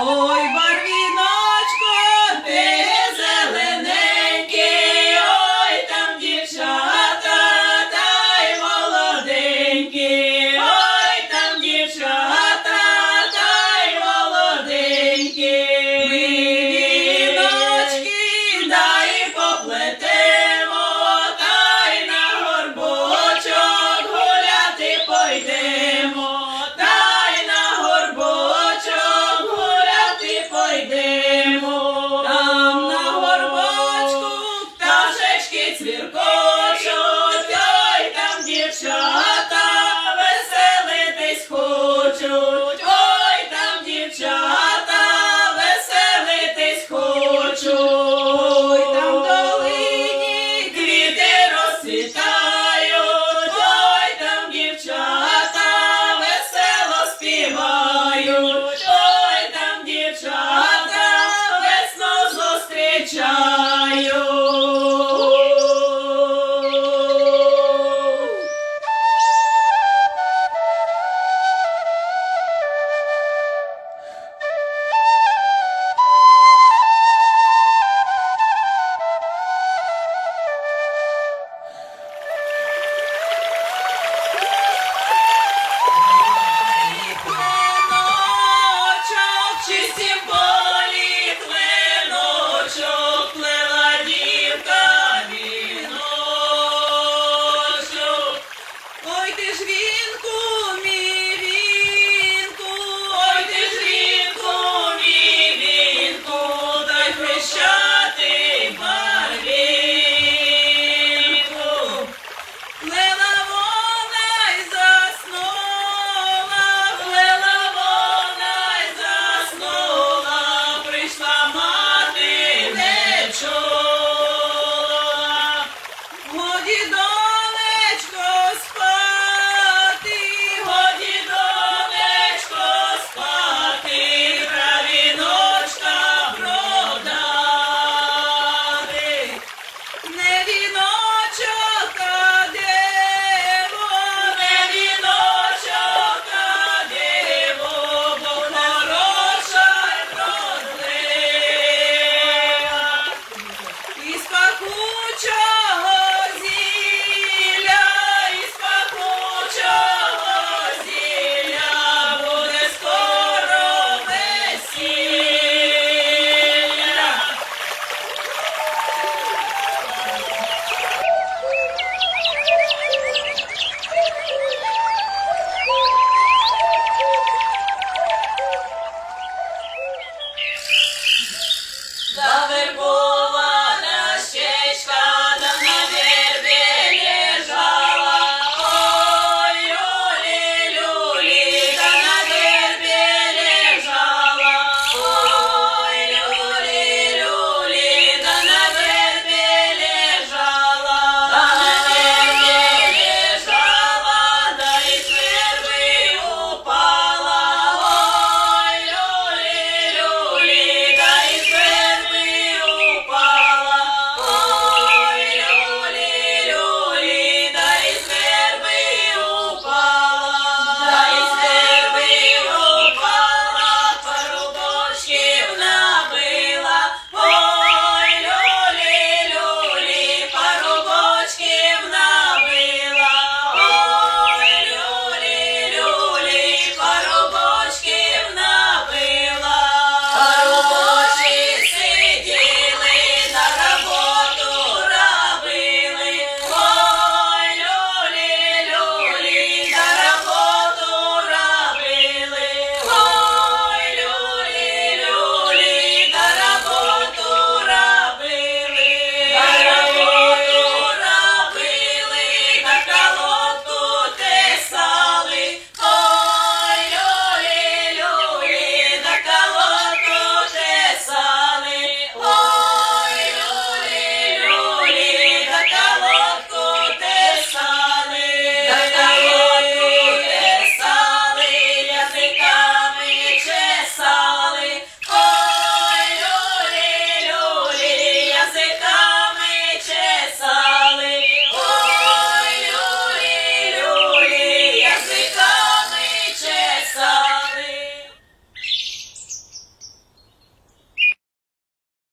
Oh. Розцвітають, ой там дівчата, весело співають, ой там дівчата, весну зустрічають.